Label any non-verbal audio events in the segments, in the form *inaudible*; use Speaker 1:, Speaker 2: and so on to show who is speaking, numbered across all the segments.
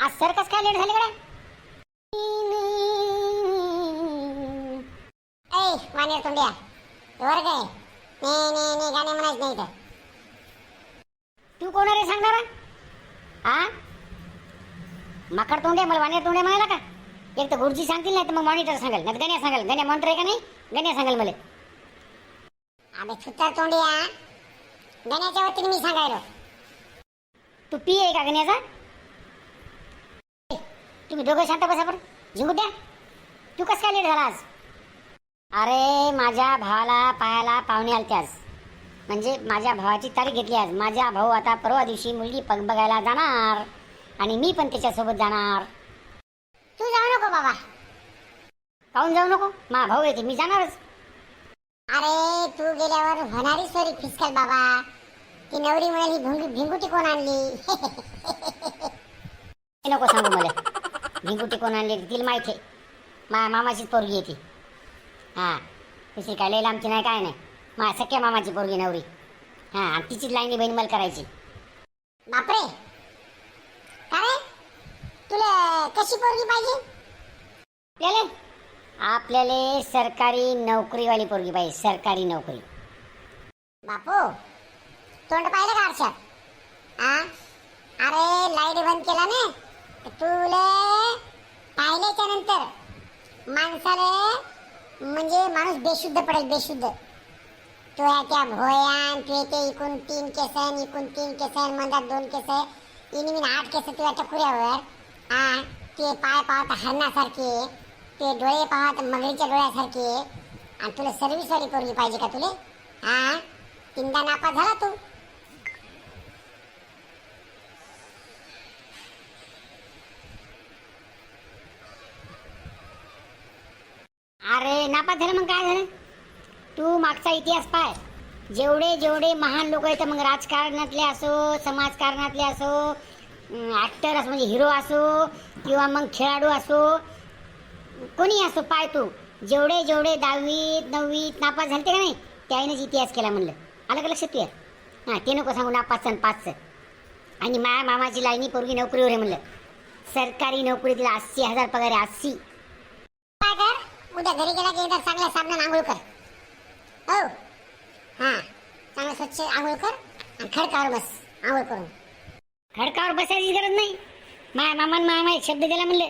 Speaker 1: आज सर कस काय लेट झाले कडे ऐ वानेर तोंड्या वर काय ने ने ने गाणे म्हणायच नाही तर तू कोण रे सांगणार हा माकड तोंडे मला वानेर तोंडे म्हणाला का? एक तर गुरुजी सांगतील नाही तर मग मॉनिटर सांगेल. नाही गण्या सांगेल. गण्या मॉनिटर आहे का नाही? गण्या सांगेल मला. अबे छुत्तर तोंडिया गण्याच्या वतीने मी सांगायलो. तू पी आहे का गण्याचा? तुम्ही दोघं शांत बसा बरं. जिंकू द्या. तू कस काय लेट झाला आज? अरे माझ्या भावाला पायाला पाहुणे आलते आज. म्हणजे माझ्या भावाची तारीख घेतली आज. माझा भाऊ आता परवा दिवशी मुलगी पग बघायला जाणार. आणि मी पण त्याच्यासोबत जाणार. तू जाऊ नको बाबा. काहून जाऊ नको. मा भाऊ येते मी जाणारच. अरे तू गेल्यावर होणारी सॉरी फिसकल बाबा. ती नवरी म्हणाली भिंगू भिंगुटी कोण आणली? *laughs* नको सांगू मला. भिंगुटी कोण आणली तिला माहिती आहे. मा मामाचीच पोरगी आहे ती. हां. दुसरी काय लई लांबची नाही काय नाही. मा सख्या मामाची पोरगी नवरी. हां आणि तिचीच लाईनी बहीण मला करायची. बापरे! अरे तुला कशी पोरगी पाहिजे? आपल्याला? आपल्याला सरकारी नोकरीवाली पोरगी पाहिजे सरकारी नोकरी. बापू तोंड पाहिलं का आरशात? आ? अरे लाइट बंद केला ना? तुला पाहिल्याच्या नंतर माणसाला म्हणजे माणूस बेशुद्ध पडेल बेशुद्ध. तो त्या भोयान तू ते इकून तीन केसन इकून तीन सण म्हणतात दोन केस इनी मी आठ केस तुझ्या टकुऱ्यावर आ ते पाय पाहत हरणासारखे ते डोळे पाहत मगरीच्या डोळ्यासारखे आणि तुला सर्विसवाली पोरगी पाहिजे का तुले? हा? तीनदा नापा झाला तू? अरे नापास झालं मग काय झालं? तू मागचा इतिहास पाय. जेवढे जेवढे महान लोक आहेत मग राजकारणातले असो समाजकारणातले असो ॲक्टर असो म्हणजे हिरो असो किंवा मग खेळाडू असो कोणी असो पाय तू जेवढे जेवढे दहावीत नववीत नापास झाले ते का नाही त्यानेच इतिहास केला म्हणलं. आलं का लक्षात तुया हां ते नको सांगू नापासचं आणि पाचचं आणि माया मामाची लाईनी पोरगी नोकरीवर आहे म्हणलं. सरकारी नोकरीतला अस्सी हजार पगार आहे अस्सी. उद्या घरी गेला की एकदा चांगल्या साबणाने आंघोळ कर. हो. हां. चांगलं स्वच्छ आंघोळ कर आणि खडकावर बस. आंघोळ करून. खडकावर बसायची गरज नाही. माया मामान मामा एक शब्द दिला म्हणलं.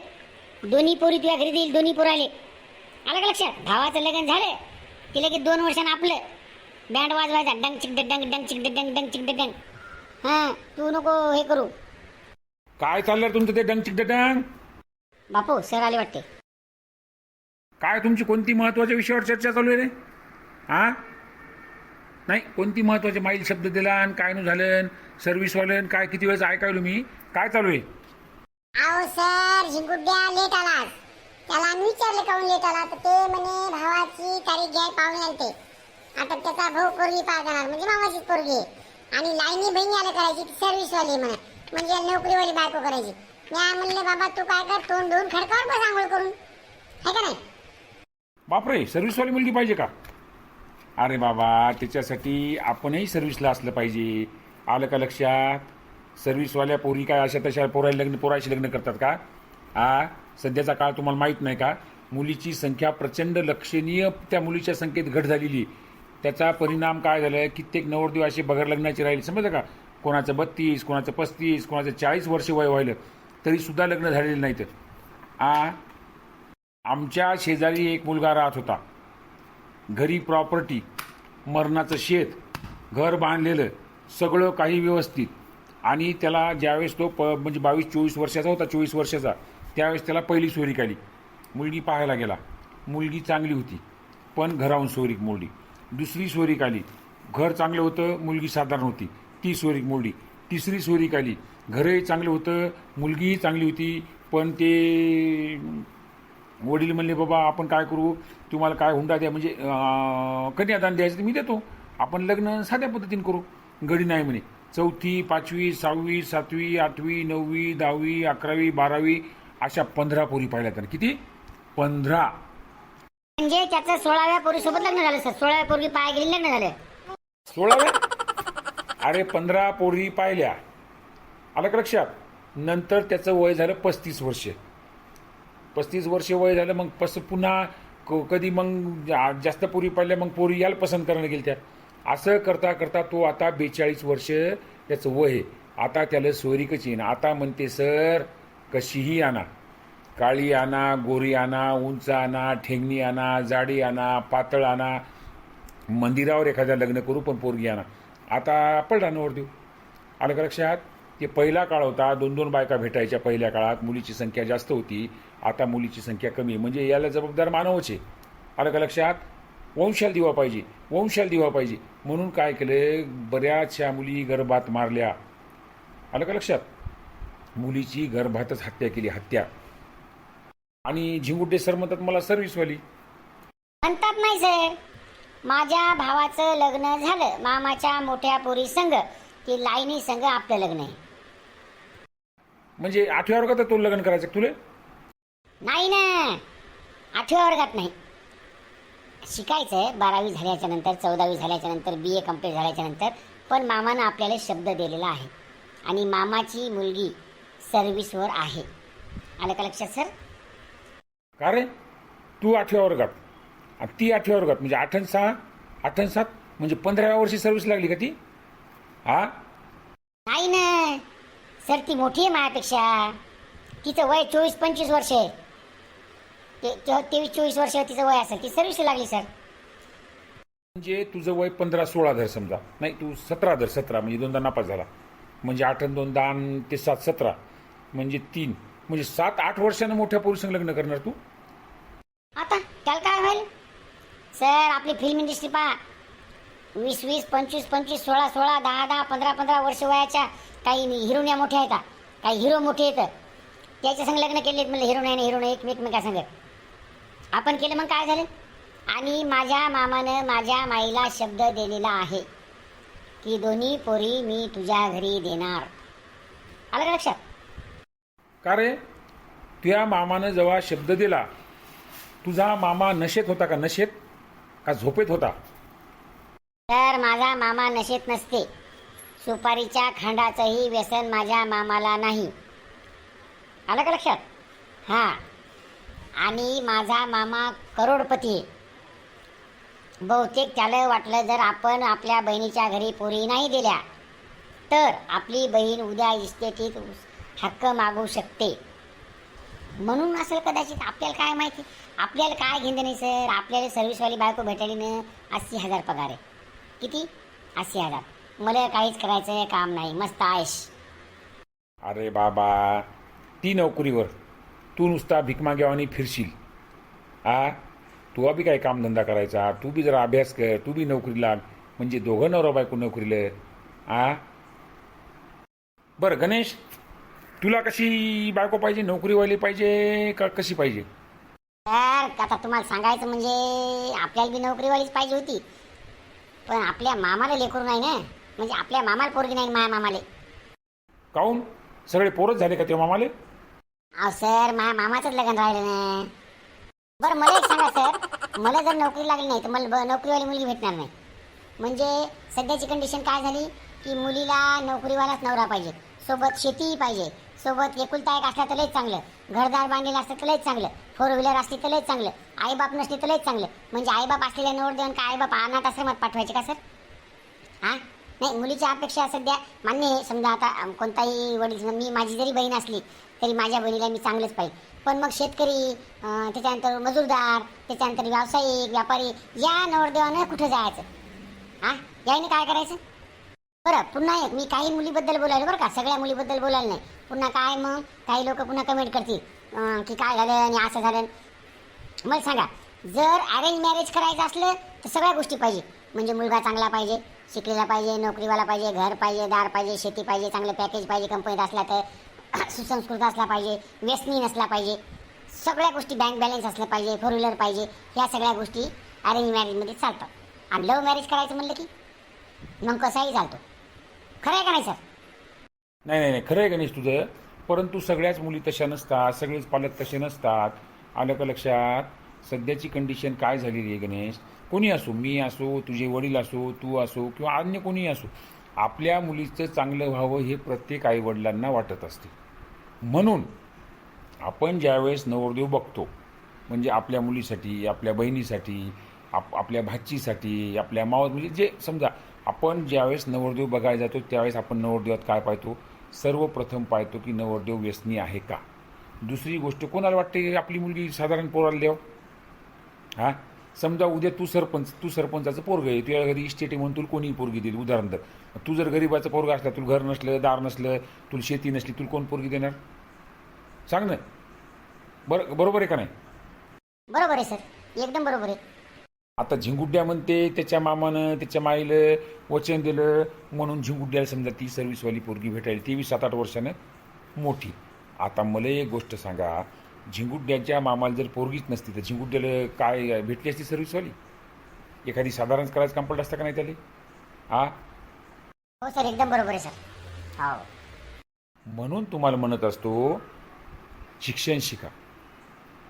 Speaker 1: दोन्ही पोरी तुझ्या घरी देईल दोन्ही पोर आले. आलं का लक्षात? भावाचं लग्न झालं. की लगेच दोन वर्षानं आपलं. बँड वाजवायचा. डंग चिक डंग डंग चिक डंग डंग चिक डंग हां तू नको हे करू.
Speaker 2: काय चाललंय तुमचं ते डंग डंग?
Speaker 1: बापू सर आले वाटते.
Speaker 2: काय तुमची कोणती महत्त्वाच्या विषयावर चर्चा चालू आहे रे? हा? नाही कोणती महत्त्वाचे माईल शब्द दिला आणि काय न झालं सर्व्हिसवालं काय किती वेळेस ऐकायलो मी? काय चालू आहे?
Speaker 1: अहो सर झिंगुड्या लेट आलास त्याला आम्ही विचारलं काऊन लेट आला? तर ते म्हणे भावाची तारीख घ्याय पाहुणे आलते आता त्याचा भाऊ पोरगी पाय जाणार म्हणजे मामाचीच पोरगी आहे. आणि लाईनी बहिणी आलं करायची ती सर्व्हिस म्हणा. म्हणजे नोकरीवाली बायको करायची. मी म्हणले बाबा तू काय कर तोंड धुवून खडकावर बस आंघोळ करून. है का नाही?
Speaker 2: बापरे सर्व्हिसवाली मुलगी पाहिजे का? अरे बाबा त्याच्यासाठी आपणही सर्व्हिसला असलं पाहिजे. आलं का लक्षात? सर्व्हिसवाल्या पोरी काय अशा तशा पोराला लग्न पोराशी लग्न करतात का? हा सध्याचा काळ तुम्हाला माहीत नाही का? मुलीची संख्या प्रचंड लक्षणीय त्या मुलीच्या संख्येत घट झालेली. त्याचा परिणाम काय झालाय? कित्येक नवरदेव असे बगर लग्नाचे राहिले. समजलं का? कोणाचं बत्तीस कोणाचं पस्तीस कोणाचं चाळीस वर्ष वय व्हायलं तरी सुद्धा लग्न झालेलं नाही तर आ? आमच्या शेजारी एक मुलगा राहत होता. घरी प्रॉपर्टी मरणाचं शेत घर बांधलेलं सगळं काही व्यवस्थित. आणि त्याला ज्यावेळेस तो प म्हणजे बावीस चोवीस वर्षाचा होता चोवीस वर्षाचा त्यावेळेस त्याला पहिली सोयरीक आली मुलगी पाहायला गेला. मुलगी चांगली होती पण घराहून सोयरीक मोडली. दुसरी सोयरीक आली घर चांगलं होतं मुलगी साधारण होती. ती सोयरीक मोडली. तिसरी सोयरीक आली घरही चांगलं होतं मुलगीही चांगली होती पण ते वडील म्हणले बाबा आपण काय करू? तुम्हाला काय हुंडा द्या? म्हणजे कन्यादान द्यायचं मी देतो. आपण लग्न साध्या पद्धतीने करू. गडी नाही म्हणे. चौथी पाचवी सहावी सातवी आठवी नववी दहावी अकरावी बारावी अशा पंधरा पोरी पाहिल्या तर. किती? पंधरा.
Speaker 1: म्हणजे त्याचं सोळाव्या पोरीसोबत लग्न झालं सर. सोळाव्या पोरगी पाय गेली लग्न झालं.
Speaker 2: सोळाव्या? अरे पंधरा पोरी पाहिल्या. आलं का लक्षात? नंतर त्याचं वय झालं पस्तीस वर्ष. पस्तीस वर्ष वय झालं मग पस पुन्हा क- कधी मग जास्त पोरी पाहिल्या मग पोरी याला पसंत करायला गेल त्या असं करता करता तो आता बेचाळीस वर्ष त्याचं वय आहे. आता त्याला सोयरीकच येईन. आता म्हणते सर कशीही आणा. काळी आणा गोरी आणा उंच आणा ठेंगणी आणा जाडी आणा पातळ आणा. मंदिरावर एखाद्या लग्न करू पण पोरगी आणा. आता पलटांवर देऊ आलं का लक्षात? ते पहिला काळ होता दोन दोन बायका भेटायच्या पहिल्या काळात मुलीची संख्या जास्त होती आता मुलीची संख्या कमी आहे. म्हणजे याला जबाबदार मानवच आहे आलं का लक्षात? वंशाल दिवा पाहिजे वंशाल दिवा पाहिजे. म्हणून काय केलं? बऱ्याचशा मुली गर्भात मारल्या. आलं का लक्षात? मुलीची गर्भातच हत्या केली हत्या. आणि झिंगुटे सर म्हणतात मला सर्व्हिसवाली
Speaker 1: म्हणतात नाही सर माझ्या भावाचं लग्न झालं. मामाच्या मोठ्या पोरी संघ की लाईनी संघ आपलं लग्न आहे.
Speaker 2: म्हणजे आठव्या वर्गात तो लग्न करायचं तुले?
Speaker 1: नाही ना. आठव्या वर्गात नाही. शिकायचं बारावी झाल्याच्यानंतर चौदावी झाल्याच्यानंतर बी ए कंप्लीट झाल्याच्यानंतर पण मामानं आपल्याला शब्द दिलेला आहे. आणि मामाची मुलगी सर्व्हिसवर आहे. आलं का लक्षात सर?
Speaker 2: का रे? तू आठव्या वर्गात. आणि ती आठव्या वर्गात. म्हणजे आठ आणि सहा आठ आणि सात म्हणजे पंधराव्या वर्षी सर्व्हिस लागली का ती? हा?
Speaker 1: नाही ना. सर ती मोठी आहे माझ्यापेक्षा. तिचं वय चोवीस पंचवीस वर्ष आहे. ते ते- तेवीस चोवीस वर्ष तिचं वय असेल ती सर्व्हिस लागली सर.
Speaker 2: म्हणजे तुझं वय पंधरा सोळा धर समजा. नाही तू सतरा धर सतरा. म्हणजे दोनदा नापास झाला. म्हणजे आठ आणि दोन दहा आणि ते सात सतरा. म्हणजे तीन. म्हणजे सात आठ वर्षानं मोठ्या पोलिसांग लग्न करणार तू?
Speaker 1: आता त्याला काय होईल? सर आपली फिल्म इंडस्ट्री पहा. वीस वीस पंचवीस पंचवीस सोळा सोळा दहा दहा पंधरा पंधरा वर्ष वयाच्या काही हिरोनिया मोठ्या आहेत काही हिरो मोठे आहेत. त्याच्या संग लग्न केले म्हणलं हिरो नाही हिरो नाही एकमेकमेका संग आपण केलं मग काय झालं? आणि माझ्या मामानं माझ्या माईला शब्द दिलेला आहे की दोन्ही पोरी मी तुझ्या घरी देणार. आलं का लक्षात?
Speaker 2: का रे? तुझ्या मामानं जेव्हा शब्द दिला तुझा मामा नशेत होता का? नशेत? का झोपेत होता?
Speaker 1: तर माझा मामा नशेत नसते. सुपारीच्या खांडाचंही व्यसन माझ्या मामाला नाही. आलं का लक्षात? हां. आणि माझा मामा करोडपती आहे. बहुतेक त्याला वाटलं जर आपण आपल्या बहिणीच्या घरी पोरी नाही दिल्या तर आपली बहीण उद्या इस्टेटीत हक्क मागू शकते. म्हणून असेल कदाचित आपल्याला काय माहिती? आपल्याला काय घेणं नाही सर? आपल्याला सर्व्हिसवाली बायको भेटायली ना अस्सी हजार पगार आहे. किती? अस्सी हजार. मला काहीच करायचं काम नाही. मस्त आयश
Speaker 2: अरे बाबा ती नोकरीवर तू नुसता भिकमाग्यावानी फिरशील. आ? तू बी काय कामधंदा करायचा? तू बी जरा अभ्यास कर तू बी नोकरी लाग. म्हणजे दोघं नवरा बायको नोकरीला. आ? बरं गणेश तुला कशी बायको पाहिजे नोकरीवाली पाहिजे का कशी पाहिजे?
Speaker 1: तर आता तुम्हाला सांगायचं म्हणजे आपल्याला बी नोकरीवालीच पाहिजे होती. पण आपल्या मामाला लेकरू नाही ना? म्हणजे आपल्या मामाला पोरगी नाही माझ्या मामाले.
Speaker 2: काहून? सगळे पोरच झाले का ते मामाले?
Speaker 1: अहो सर माझ्या मामाचंच लग्न राहिलं ना. बरं मला एक सांगा सर. मला जर नोकरी लागली नाही तर मला ब- नोकरीवाली मुलगी भेटणार नाही. म्हणजे सध्याची कंडिशन काय झाली? की मुलीला नोकरीवालाच नवरा पाहिजे. सोबत शेतीही पाहिजे. सोबत एकुलता एक असला तर लयच चांगलं. घरदार बांधलेलं असलं तर लयच चांगलं. फोर व्हीलर असली तर लयच चांगलं. आईबाप नसले तर लयच चांगलं. म्हणजे आईबाप असलेल्या नवर देऊन का आईबाप अनाथ आश्रमात पाठवायचे का सर? हा? नाही मुलीच्या अपेक्षा सध्या. मान्य आहे समजा आता कोणताही वडील समजा मी माझी जरी बहीण असली तरी माझ्या बहिणीला मी चांगलंच पाहिजे पण मग शेतकरी त्याच्यानंतर मजूरदार त्याच्यानंतर व्यावसायिक व्यापारी या नवरदेवानं कुठं जायचं? हा याने काय करायचं? बरं पुन्हा एक मी काही मुलीबद्दल बोलायला बरं का. सगळ्या मुलीबद्दल बोलायला नाही. पुन्हा काय मग? काही लोक पुन्हा कमेंट करतील. की काय झालं आणि असं झालं. मला सांगा जर अरेंज मॅरेज करायचं असलं तर सगळ्या गोष्टी पाहिजे. म्हणजे मुलगा चांगला पाहिजे शिकलेला पाहिजे नोकरीवाला पाहिजे घर पाहिजे दार पाहिजे शेती पाहिजे चांगलं पॅकेज पाहिजे कंपनीत असला तर *clears throat* सुसंस्कृत असला पाहिजे व्यसनी नसला पाहिजे सगळ्या गोष्टी बँक बॅलन्स असलं पाहिजे फोर व्हीलर पाहिजे ह्या सगळ्या गोष्टी अरेंज मॅरेजमध्ये चालतात. आणि लव्ह मॅरेज करायचं म्हणलं की मग कसाही चालतो. खरं आहे का नाही सर
Speaker 2: नाही नाही नाही खरं आहे गणेश तुझं? परंतु सगळ्याच मुली तशा नसतात सगळेच पालक तसे नसतात. आलं का लक्षात? सध्याची कंडिशन काय झालेली आहे गणेश? कोणी असो मी असो तुझे वडील असो तू असो किंवा अन्य कोणी असो आपल्या मुलीचं चांगलं व्हावं हे प्रत्येक आईवडिलांना वाटत असते. म्हणून आपण ज्यावेळेस नवरदेव बघतो म्हणजे आपल्या मुलीसाठी आपल्या बहिणीसाठी आप आपल्या भाचीसाठी आपल्या मावस म्हणजे जे समजा आपण ज्यावेळेस नवरदेव बघायला जातो त्यावेळेस आपण नवरदेवात काय पाहतो? सर्वप्रथम पाहतो की नवरदेव व्यसनी आहे का? दुसरी गोष्ट कोणाला वाटते की आपली मुलगी साधारण पोराला द्यावं? हा? समजा उद्या तू सरपंच तू सरपंचाचं पोरग आहे तुझ्या घरी इस्टेट आहे म्हणून तुला कोणी पोरगी देईल? उदाहरण तर तू जर गरीबाचं पोरग असला तुला घर नसलं दार नसलं तुला शेती नसली तुला कोण पोरगी देणार? सांग ना. बरं बरोबर आहे का नाही?
Speaker 1: बरोबर आहे सर. एकदम बरोबर आहे.
Speaker 2: आता झिंगुड्या म्हणते त्याच्या मामानं त्याच्या माईलं वचन दिलं म्हणून झिंगुड्याला समजा ती सर्व्हिसवाली पोरगी भेटायला ती बी सात आठ वर्षानं मोठी. आता मला एक गोष्ट सांगा झिंगुड्याच्या मामाला जर पोरगीच नसती तर झिंगुड्याला काय भेटली असती सर्व्हिसवाली एखादी साधारण करायचं कंपल्ट असतं का नाही त्याला? आ?
Speaker 1: हो सर एकदम बरोबर आहे सर. हो.
Speaker 2: म्हणून तुम्हाला म्हणत असतो शिक्षण शिका.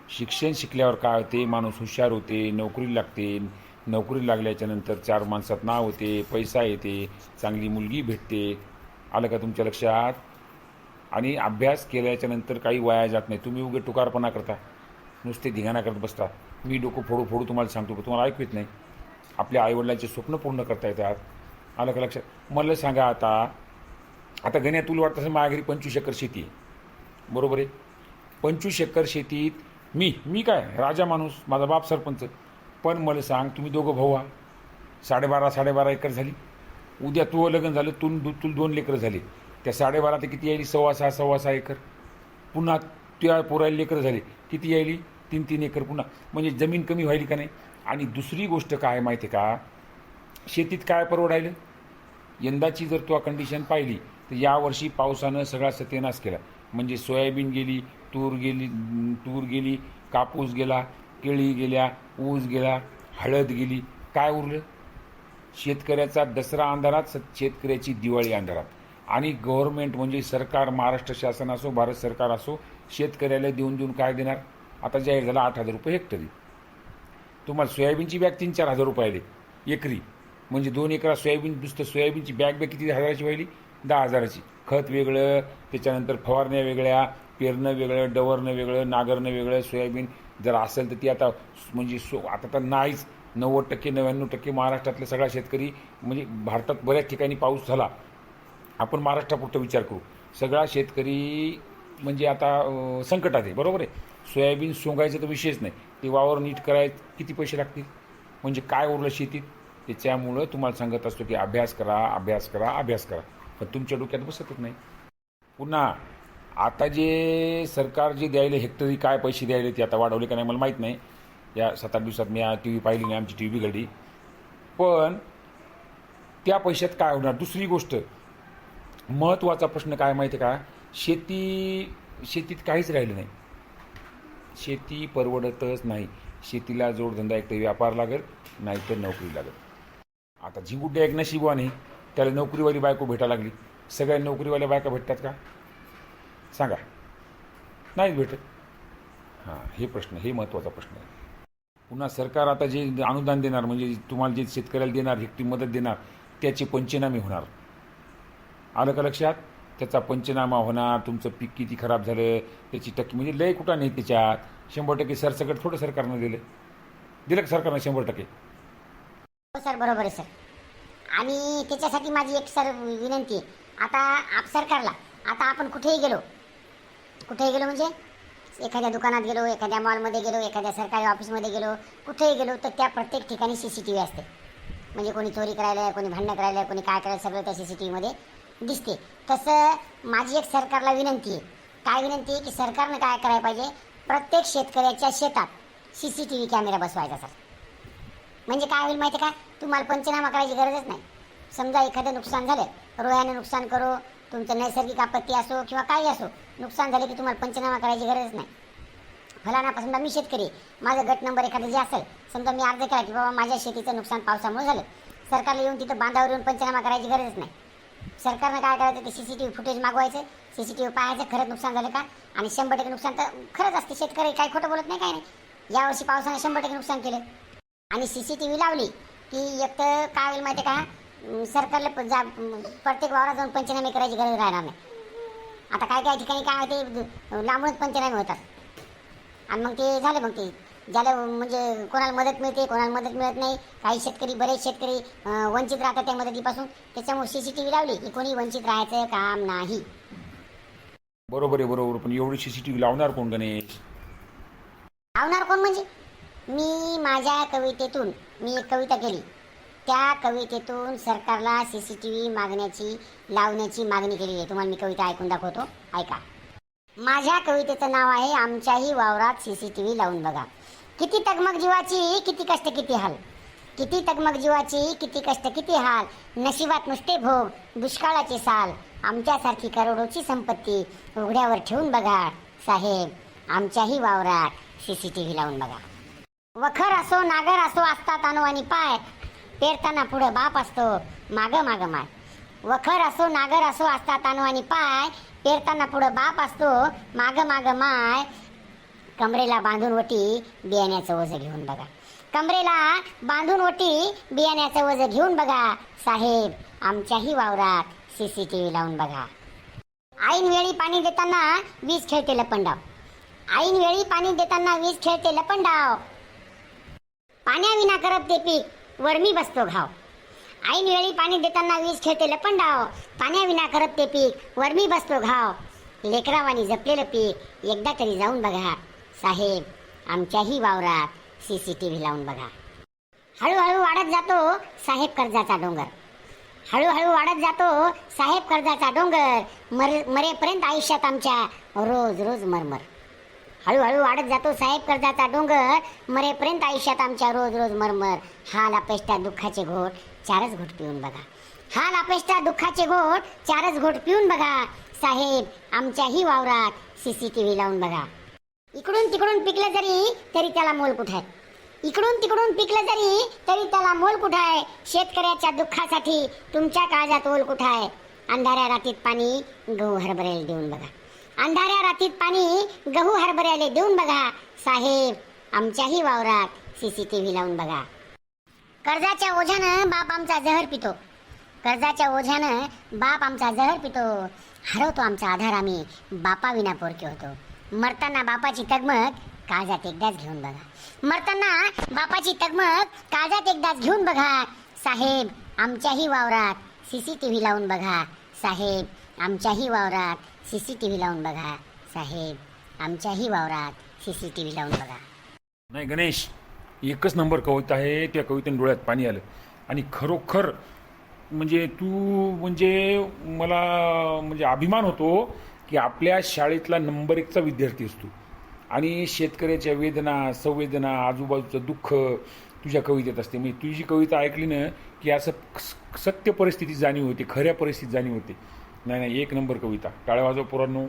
Speaker 2: शिक्षण शिकल्यावर काय होते? माणूस हुशार होते नोकरी लागते. नोकरी लागल्याच्या नंतर चार माणसात नाव होते पैसा येते चांगली मुलगी भेटते. आलं का तुमच्या लक्षात? आणि अभ्यास केल्याच्यानंतर काही वाया जात नाही. तुम्ही उगे टुकारपणा करता. नुसते धिंगाणा करत बसता. मी डोकं फोडू फोडू तुम्हाला सांगतो पण तुम्हाला ऐकू येत नाही. आपल्या आईवडिलांचे स्वप्न पूर्ण करता येतात. आलं का लक्षात? मला सांगा आता आता गण्या तुला वाटतं असं माझ्या घरी पंचवीस एकर शेती आहे. बरोबर आहे? पंचवीस एकर शेतीत मी मी काय? राजा माणूस माझा बाप सरपंच. पण मला सांग तुम्ही दोघं भाऊ आहा साडेबारा साडेबारा एकर झाली. उद्या तू लग्न झालं तू तुला दोन लेकरं झाली. त्या साडेबारा ते किती यायली? सव्वा सहा सव्वा सहा एकर. पुन्हा त्या पोरायला लेकरं झाली. किती यायली? तीन तीन एकर पुन्हा. म्हणजे जमीन कमी व्हायली का नाही? आणि दुसरी गोष्ट काय माहिती आहे का? शेतीत काय परवडायलं? यंदाची जर तू कंडिशन पाहिली तर यावर्षी पावसानं सगळा सत्यनाश केला. म्हणजे सोयाबीन गेली तूर गेली तूर गेली कापूस गेला केळी गेल्या ऊस गेला हळद गेली. काय उरलं? शेतकऱ्याचा दसरा अंधारात स- शेतकऱ्याची दिवाळी अंधारात. आणि गव्हर्नमेंट म्हणजे सरकार महाराष्ट्र शासन असो भारत सरकार असो शेतकऱ्याला देऊन देऊन काय देणार? आता जाहीर झाला आठ हजार रुपये हेक्टरी तुम्हाला सोयाबीनची बॅग तीन चार हजार रुपये आले एकरी. म्हणजे दोन एकरा सोयाबीन नुसतं सोयाबीनची बॅग बॅग किती हजाराची व्हायली? दहा हजाराची. खत वेगळं त्याच्यानंतर फवारण्या वेगळ्या पेरणं वेगळं डवरणं वेगळं नागरणं वेगळं सोयाबीन. जर असेल तर ती आता म्हणजे सो आता तर नाहीच. नव्वद टक्के नव्याण्णव टक्के महाराष्ट्रातले सगळा शेतकरी म्हणजे भारतात बऱ्याच ठिकाणी पाऊस झाला. आपण महाराष्ट्रापुरता विचार करू. सगळा शेतकरी म्हणजे आता संकटात आहे. बरोबर आहे? सोयाबीन सोंगायचं तर विषयच नाही. ते वावर नीट करायचं किती पैसे लागतील? म्हणजे काय उरलं शेतीत? त्याच्यामुळं तुम्हाला सांगत असतो की अभ्यास करा अभ्यास करा अभ्यास करा. पण तुमच्या डोक्यात बसतच नाही. पुन्हा आता जे सरकार जे द्यायले हेक्टरी काय पैसे द्यायले ते आता वाढवले का नाही मला माहीत नाही. या सात आठ दिवसात मी टी व्ही पाहिली नाही आमची टी व्ही बिघडली. पण त्या पैशात काय होणार? दुसरी गोष्ट महत्त्वाचा प्रश्न काय माहिती आहे का? शेती शेतीत काहीच राहिलं नाही. शेती परवडतच नाही. शेतीला जोडधंदा एक तर व्यापार लागत नाही तर नोकरी लागत आता जी कुठे एक नशिबवाने त्याला नोकरीवाली बायको भेटा लागली. सगळ्या नोकरीवाल्या बायका भेटतात का? सांगा. नाहीच भेटत. हां हे प्रश्न हे महत्त्वाचा प्रश्न आहे. पुन्हा सरकार आता जे अनुदान देणार म्हणजे तुम्हाला जे शेतकऱ्याला देणार हेक्टरी मदत देणार त्याचे पंचनामे होणार. आलं का लक्षात? त्याचा पंचनामा होणार तुमचं पीक किती खराब झालं त्याची टक्के म्हणजे लय कुठं नाही त्याच्यात? शंभर टक्के सरसकट थोडं सरकारनं दिलं. दिलं का सरकारनं शंभर टक्के?
Speaker 1: हो सर बरोबर आहे सर. आणि त्याच्यासाठी माझी एक सर विनंती आहे आता आप सरकारला आता आपण कुठेही गेलो कुठेही गेलो म्हणजे एखाद्या दुकानात गेलो एखाद्या मॉलमध्ये गेलो एखाद्या सरकारी ऑफिसमध्ये गेलो कुठेही गेलो तर त्या प्रत्येक ठिकाणी सी सी टी व्ही असते. म्हणजे कोणी चोरी करायला कोणी भांडणं करायला कोणी काय करायला सगळं त्या सी सी टी व्हीमध्ये दिसते. तसं माझी एक सरकारला विनंती आहे. काय विनंती आहे की सरकारनं काय करायला पाहिजे? प्रत्येक शेतकऱ्याच्या शेतात C C T V camera बसवायचा sir. म्हणजे काय होईल माहिती आहे का? तुम्हाला पंचनामा करायची गरजच नाही. समजा एखादं नुकसान झालं रोयानं नुकसान करो तुमचं नैसर्गिक आपत्ती असो किंवा काही असो नुकसान झालं की तुम्हाला पंचनामा करायची गरजच नाही. फलाना समजा मी शेतकरी माझं गट नंबर एखादं जे असेल समजा मी अर्ज केला की बाबा माझ्या शेतीचं नुकसान पावसामुळे झालं सरकारला येऊन तिथं बांधावर येऊन पंचनामा करायची गरजच नाही. सरकारनं काय करायचं ते C C T V footage मागवायचं सी सी टी व्ही पाहायचं खरंच नुकसान झालं का? आणि शंभर टक्के नुकसान तर खरंच असते शेतकरी काय खोटं बोलत नाही काय नाही. यावर्षी पावसानं शंभर टक्के नुकसान केलं. आणि सी सी टी व्ही लावली की एक तर काय होईल माहिती आहे का सरकारला जा प्रत्येक वावरात जाऊन पंचनामे करायची गरज राहणार नाही. आता काय काय ठिकाणी काय होते लांबूनच पंचनामे होतात. आणि मग ते झालं मग ते. ज्याला म्हणजे कोणाला मदत मिळते कोणाला मदत मिळत नाही. काही शेतकरी बरेच शेतकरी वंचित राहतात त्या मदतीपासून. त्याच्यामुळे सी सी टी व्ही लावली की कोणी वंचित राहायचं काम नाही.
Speaker 2: बरोबर आहे बरोबर. पण एवढी सीसीटीव्ही लावणार कोण गणेश?
Speaker 1: लावणार कोण म्हणजे? मी माझ्या कवितेतून मी एक कविता केली. त्या कवितेतून सरकारला सी सी टी व्ही मागण्याची लावण्याची मागणी केली आहे. तुम्हाला मी कविता ऐकून दाखवतो. ऐका. माझ्या कवितेचं नाव आहे आमच्याही वावरात सी सी टी व्ही लावून बघा. किती तगमग जीवाची किती कष्ट किती हाल. किती तगमग जीवाची किती कष्ट किती हाल. नशिबात नुसते भोग दुष्काळाचे साल. आमच्यासारखी करोडोची संपत्ती उघड्यावर ठेवून बघा. साहेब आमच्याही वावरात सी सी टी व्ही लावून बघा. वखर असो नागर असो असतात अनुवानी पाय. पेरताना पुढं बाप असतो माग माग माय. वखर असो नागर असो असतात अनुवानी पाय. पेरताना पुढं बाप असतो माग माग माय. कमरेला बांधून वटी बियाण्याचं ओझं घेऊन बघा. कमरेला बांधून वटी बियाण्याचं ओझं घेऊन बघा. साहेब आमच्याही वावरात सी सी टी व्ही लावून बघा. ऐन वेळी पाणी देताना वीज खेळते लपंडाव. ऐन वेळी पाणी देताना वीज खेळते लपंडाव. पाण्याविना करत ते पीक वरमी बसतो घाव. ऐन वेळी पाणी देताना वीज खेळते लपंडाव. पाण्याविना करत ते पीक वरमी बसतो घाव. लेकरावानी जपलेलं पीक एकदा तरी जाऊन बघा. साहेब आमच्याही वावरात सी सी टी व्ही लावून बघा. हळूहळू वाढत जातो साहेब कर्जाचा डोंगर. हळूहळू वाढत जातो साहेब कर्जाचा डोंगर. मर मरेपर्यंत आयुष्यात आमच्या रोज रोज मरमर. हळूहळू वाढत जातो साहेब कर्जाचा डोंगर. मरेपर्यंत आयुष्यात आमच्या रोज रोज मरमर. हाल अपेष्टा दुःखाचे घोट चारच घोट पिऊन बघा. हाल अपेष्टा दुःखाचे घोट चारच घोट पिऊन बघा. साहेब आमच्याही वावरात सी सी टी व्ही लावून बघा. इकडून तिकडून पिकलं जरी तरी त्याला मोल कुठं? आहे इकडून तिकडून पिकलं जरी तरी त्याला मोल कुठं? आहे शेतकऱ्याच्या दुःखासाठी तुमच्या काळजात ओल कुठं? आहे अंधाऱ्या रातीत पाणी गहू हरभऱ्याला देऊन बघा. अंधाऱ्या रातीत पाणी गहू हरभऱ्याला देऊन बघा. साहेब आमच्याही वावरात सी सी टी व्ही लावून बघा. कर्जाच्या ओझ्यानं बाप आमचा जहर पितो. कर्जाच्या ओझ्यानं बाप आमचा जहर पितो. हरवतो आमचा आधार आम्ही. बापाविना पोरके होतो. मरताना बापाची तगमग काळजात एकदाच घेऊन बघा. मरताना बापाची तगमग काळजात एकदाच घेऊन बघा. साहेब आमच्याही वावरात सी सी टी व्ही लावून बघा. साहेब आमच्याही वावरात सी सी टी व्ही लावून बघा. साहेब आमच्याही वावरात सी सी टी व्ही लावून बघा.
Speaker 2: नाही गणेश एकच नंबर कविता आहे त्या कवितेने डोळ्यात पाणी आलं. आणि खरोखर म्हणजे तू म्हणजे मला म्हणजे अभिमान होतो की आपल्या शाळेतला नंबर एकचा विद्यार्थी असतो. आणि शेतकऱ्याच्या वेदना संवेदना आजूबाजूचं दुःख तुझ्या कवितेत असते. म्हणजे तुझी कविता ऐकली ना की असं स- सत्य परिस्थिती जाणीव होते खऱ्या परिस्थितीत जाणीव होते. नाही नाही एक नंबर कविता. टाळ्या वाजव पोरांनो.